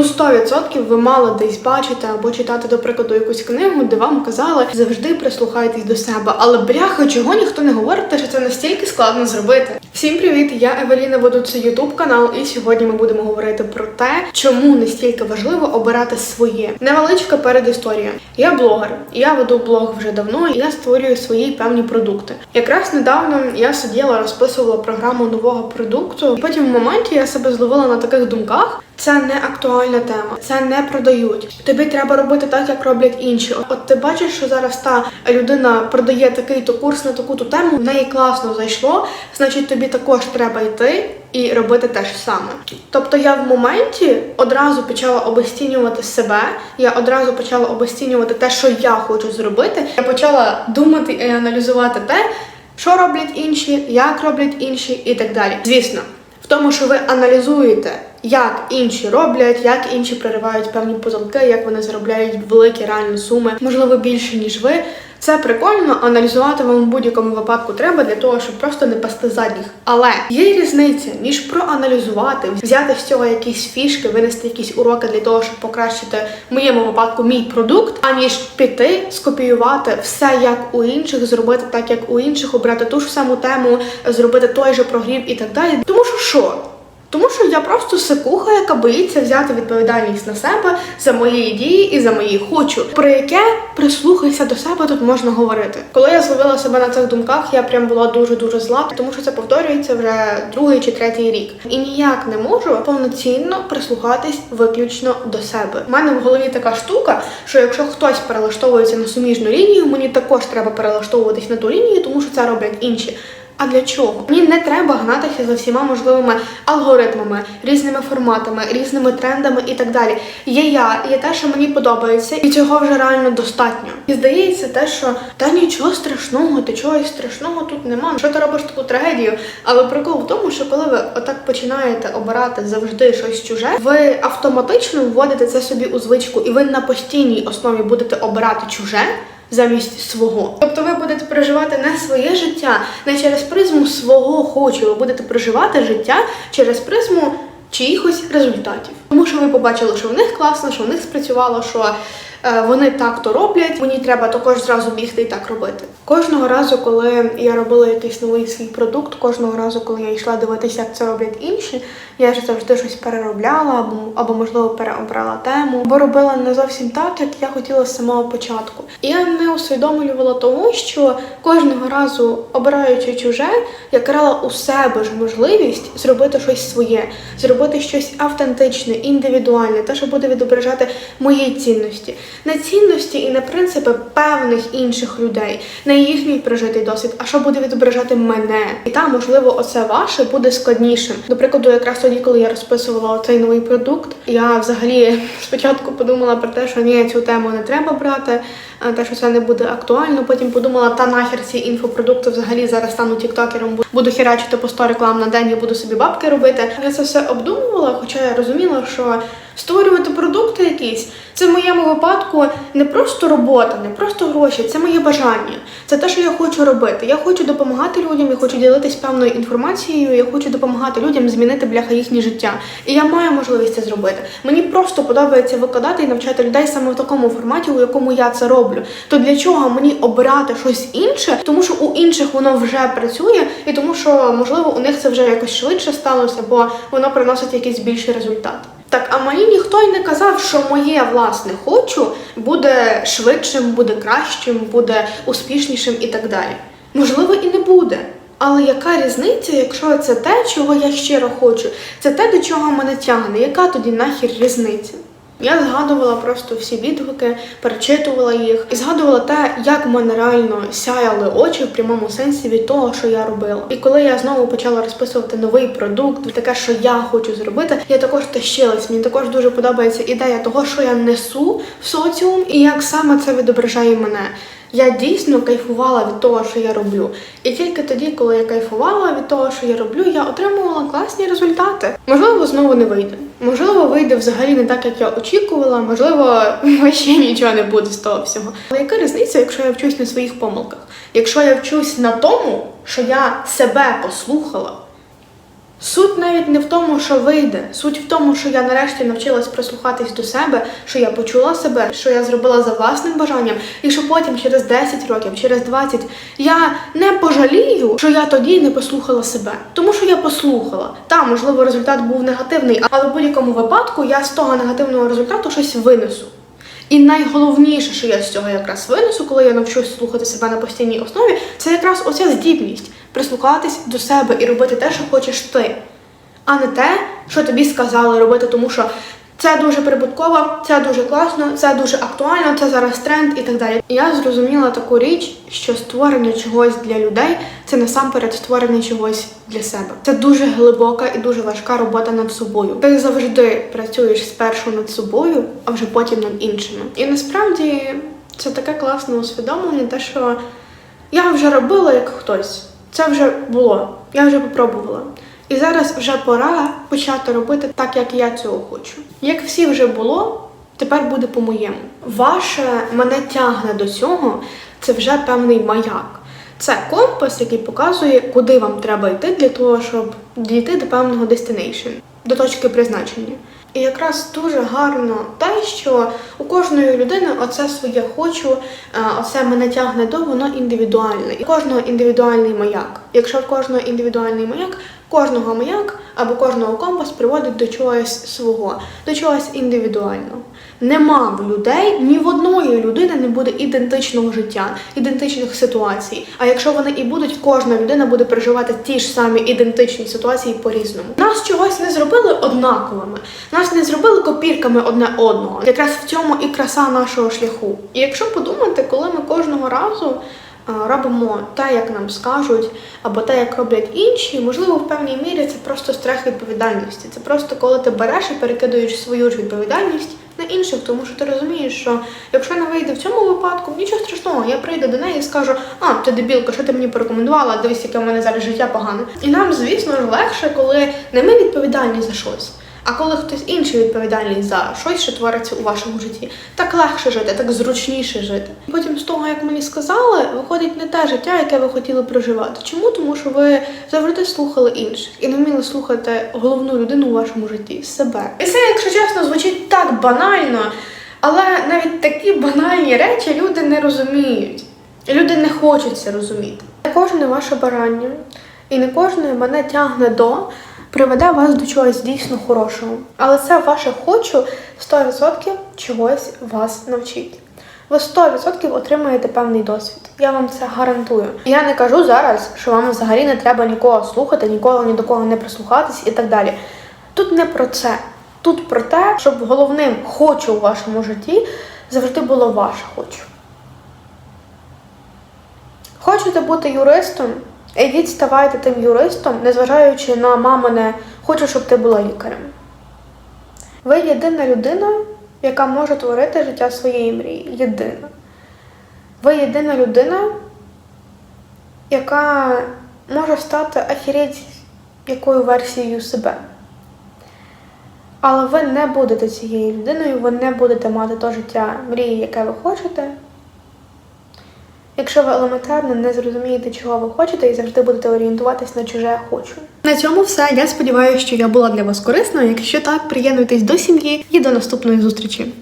Ну 100% ви мало десь бачите або читати, до прикладу, якусь книгу, де вам казали завжди прислухайтесь до себе. Але бляха, чого ніхто не говорить, що це настільки складно зробити. Всім привіт! Я Евеліна веду цей ютуб канал, і сьогодні ми будемо говорити про те, чому настільки важливо обирати своє. Невеличка передісторія. Я блогер, я веду блог вже давно, і я створюю свої певні продукти. Якраз недавно я сиділа, розписувала програму нового продукту, і потім в моменті я себе зловила на таких думках. Це не актуальна тема, це не продають. Тобі треба робити так, як роблять інші. От ти бачиш, що зараз та людина продає такий-то курс на таку-то тему, в неї класно зайшло, значить тобі також треба йти і робити те ж саме. Тобто я в моменті одразу почала обесцінювати себе, я одразу почала обесцінювати те, що я хочу зробити. Я почала думати і аналізувати те, що роблять інші, як роблять інші, і так далі. Звісно, в тому, що ви аналізуєте, як інші роблять, як інші проривають певні позолки, як вони заробляють великі реальні суми, можливо, більше ніж ви. Це прикольно, аналізувати вам в будь-якому випадку треба для того, щоб просто не пасти задніх. Але є різниця між проаналізувати, взяти з цього якісь фішки, винести якісь уроки для того, щоб покращити в моєму випадку мій продукт, аніж піти, скопіювати все як у інших, зробити так, як у інших, обрати ту ж саму тему, зробити той же прогрів і так далі. Тому що що? Тому що я просто сикуха, яка боїться взяти відповідальність на себе за мої дії і за мої хочу, про яке прислухайся до себе тут можна говорити. Коли я зловила себе на цих думках, я прям була дуже дуже зла, тому що це повторюється вже другий чи третій рік. І ніяк не можу повноцінно прислухатись виключно до себе. У мене в голові така штука, що якщо хтось перелаштовується на суміжну лінію, мені також треба перелаштовуватись на ту лінію, тому що це роблять інші. А для чого? Мені не треба гнатися за всіма можливими алгоритмами, різними форматами, різними трендами і так далі. Є я, є те, що мені подобається, і цього вже реально достатньо. І здається, те, що та нічого страшного, ти чогось страшного тут нема. Що ти робиш таку трагедію? Але прикол в тому, що коли ви отак починаєте обирати завжди щось чуже, ви автоматично вводите це собі у звичку, і ви на постійній основі будете обирати чуже замість свого. Тобто ви будете проживати не своє життя, не через призму свого хочу, ви будете проживати життя через призму чиїхось результатів. Тому що ви побачили, що в них класно, що в них спрацювало, що е, вони так то роблять, мені треба також зразу бігти і так робити. Кожного разу, коли я робила якийсь новий свій продукт, кожного разу, коли я йшла дивитися, як це роблять інші, я ж завжди щось переробляла або, або можливо переобрала тему, бо робила не зовсім так, як я хотіла з самого початку. І я не усвідомлювала того, що кожного разу, обираючи чуже, я крала у себе ж можливість зробити щось своє, зробити щось автентичне, індивідуальне, те, що буде відображати мої цінності, не цінності і не принципи певних інших людей, не їхній прожитий досвід, а що буде відображати мене. І там, можливо, оце ваше буде складнішим. До прикладу, якраз тоді, коли я розписувала цей новий продукт, я взагалі спочатку подумала про те, що ні, цю тему не треба брати, а те, що це не буде актуально. Потім подумала, та нахер ці інфопродукти взагалі зараз стану тіктокером, буду херачити по 100 реклам на день і буду собі бабки робити. Я це все обдумувала, хоча я розуміла, що створювати продукти якісь це в моєму випадку не просто робота, не просто гроші, це моє бажання. Це те, що я хочу робити. Я хочу допомагати людям, я хочу ділитись певною інформацією, я хочу допомагати людям змінити бляха їхнє життя. І я маю можливість це зробити. Мені просто подобається викладати і навчати людей саме в такому форматі, у якому я це роблю. То для чого мені обирати щось інше? Тому що у інших воно вже працює, і тому що можливо у них це вже якось швидше сталося, бо воно приносить якийсь більший результат. Так, а мені ніхто й не казав, що моє власне хочу буде швидшим, буде кращим, буде успішнішим і так далі. Можливо, і не буде. Але яка різниця, якщо це те, чого я щиро хочу, це те, до чого мене тягне? Яка тоді нахер різниця? Я згадувала просто всі відгуки, перечитувала їх і згадувала те, як в мене реально сяяли очі в прямому сенсі від того, що я робила. І коли я знову почала розписувати новий продукт, таке, що я хочу зробити, я також тащилась. Мені також дуже подобається ідея того, що я несу в соціум, і як саме це відображає мене. Я дійсно кайфувала від того, що я роблю. І тільки тоді, коли я кайфувала від того, що я роблю, я отримувала класні результати. Можливо, знову не вийде. Можливо, вийде взагалі не так, як я очікувала. Можливо, ще нічого не буде з того всього. Але яка різниця, якщо я вчусь на своїх помилках? Якщо я вчусь на тому, що я себе послухала, Суть навіть не в тому, що вийде. Суть в тому, що я нарешті навчилась прислухатись до себе, що я почула себе, що я зробила за власним бажанням, і що потім через 10 років, через 20, я не пожалію, що я тоді не послухала себе. Тому що я послухала. Та, можливо, результат був негативний, але в будь-якому випадку я з того негативного результату щось винесу. І найголовніше, що я з цього якраз винесу, коли я навчусь слухати себе на постійній основі, це якраз оця здібність прислухатись до себе і робити те, що хочеш ти, а не те, що тобі сказали робити, тому що це дуже прибутково, це дуже класно, це дуже актуально, це зараз тренд і так далі. Я зрозуміла таку річ, що створення чогось для людей це насамперед створення чогось для себе. Це дуже глибока і дуже важка робота над собою. Ти завжди працюєш спершу над собою, а вже потім над іншими. І насправді це таке класне усвідомлення, те, що я вже робила як хтось. Це вже було. Я вже попробувала. І зараз вже пора почати робити так, як я цього хочу. Як всі вже було, тепер буде по-моєму. Ваше мене тягне до цього, це вже певний маяк. Це компас, який показує, куди вам треба йти для того, щоб дійти до певного destination, до точки призначення. І якраз дуже гарно те, що у кожної людини оце своє хочу, е, оце мене тягне до, воно індивідуальне. І кожного індивідуальний маяк. Якщо в кожного індивідуальний маяк, кожного маяк або кожного компас приводить до чогось свого, до чогось індивідуального. Нема в людей ні в одної людини не буде ідентичного життя, ідентичних ситуацій. А якщо вони і будуть, кожна людина буде переживати ті ж самі ідентичні ситуації по-різному. Нас чогось не зробили однаковими, нас не зробили копірками одне одного. Якраз в цьому і краса нашого шляху. І якщо подумати, коли ми кожного разу робимо те, як нам скажуть, або те, як роблять інші, можливо, в певній мірі це просто страх відповідальності. Це просто коли ти береш і перекидуєш свою ж відповідальність на інших, тому що ти розумієш, що якщо не вийде в цьому випадку, нічого страшного, я прийду до неї і скажу: а, ти дебілка, що ти мені порекомендувала? Дивись, яке в мене зараз життя погане. І нам, звісно ж, легше, коли не ми відповідальні за щось. А коли хтось інший відповідальний за щось, що твориться у вашому житті, так легше жити, так зручніше жити. Потім з того, як мені сказали, виходить не те життя, яке ви хотіли проживати. Чому? Тому що ви завжди слухали інших і не вміли слухати головну людину у вашому житті себе. І це, якщо чесно, звучить так банально, але навіть такі банальні речі люди не розуміють. Люди не хочуть це розуміти. Не кожне ваше бажання і не кожне мене тягне до приведе вас до чогось дійсно хорошого. Але це ваше хочу 100% чогось вас навчить. Ви 100% отримаєте певний досвід. Я вам це гарантую. Я не кажу зараз, що вам взагалі не треба нікого слухати, ніколи ні до кого не прислухатись і так далі. Тут не про це. Тут про те, щоб головним хочу у вашому житті завжди було ваше хочу. Хочете бути юристом? Ідіть, ставайте тим юристом, незважаючи на мамине хочу, щоб ти була лікарем. Ви єдина людина, яка може творити життя своєї мрії. Єдина. Ви єдина людина, яка може стати ахіреть якою версією себе. Але ви не будете цією людиною, ви не будете мати то життя мрії, яке ви хочете. Якщо ви елементарно не зрозумієте, чого ви хочете, і завжди будете орієнтуватись на чуже хочу. На цьому все. Я сподіваюся, що я була для вас корисною. Якщо так, приєднуйтесь до сім'ї і до наступної зустрічі.